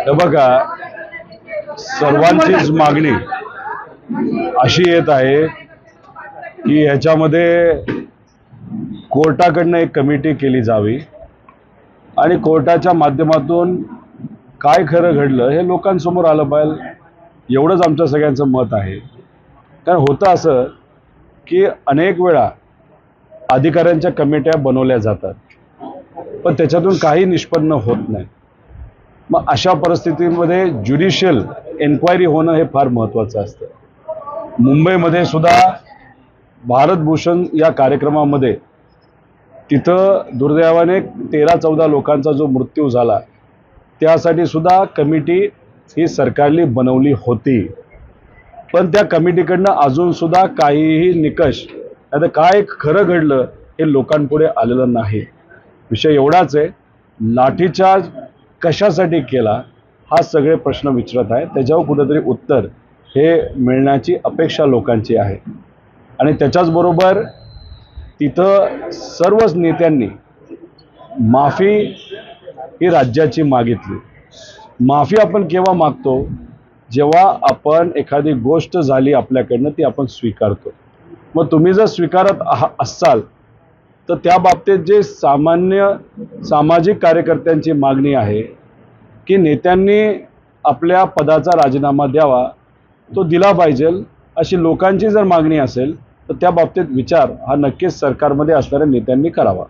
हे बघा सर्वांचीच मागणी अशी येत आहे की ह्याच्यामध्ये कोर्टाकडनं एक कमिटी केली जावी आणि कोर्टाच्या माध्यमातून काय खरं घडलं हे लोकांसमोर आलं पाहिजे एवढंच आमचं सगळ्यांचं मत आहे. कारण होतं असं की अनेक वेळा अधिकाऱ्यांच्या कमिट्या बनवल्या जातात पण त्याच्यातून काही निष्पन्न होत नाही. मग अशा परिस्थितीमध्ये ज्युडिशियल एन्क्वायरी होणं हे फार महत्त्वाचं असतं. मुंबईमध्ये सुद्धा भारतभूषण या कार्यक्रमामध्ये तिथं दुर्दैवाने तेरा चौदा लोकांचा जो मृत्यू झाला त्यासाठी सुद्धा कमिटी ही सरकारने बनवली होती. पण त्या कमिटीकडनं अजूनसुद्धा काहीही निकष आता काय खरं घडलं हे लोकांपुढे आलेलं नाही. विषय एवढाच आहे लाठीचार्ज कशासाठी केला हा सगळे प्रश्न विचारत आहे त्याच्यावर कुठेतरी उत्तर हे मिळण्याची अपेक्षा लोकांची आहे. आणि त्याच्याचबरोबर तिथं सर्वच नेत्यांनी माफी ही राज्याची मागितली. माफी आपण केव्हा मागतो? जेव्हा आपण एखादी गोष्ट झाली आपल्याकडनं ती आपण स्वीकारतो. मग तुम्ही जर स्वीकारत आहा असाल तर त्या बाबतीत जे सामान्य सामाजिक कार्यकर्त्यांची मागणी आहे की नेत्यांनी आपल्या पदाचा राजीनामा द्यावा तो दिला पाहिजे अशी लोकांची जर मागणी असेल तर त्या बाबतीत विचार हा नक्कीच सरकारमध्ये असणाऱ्या नेत्यांनी करावा.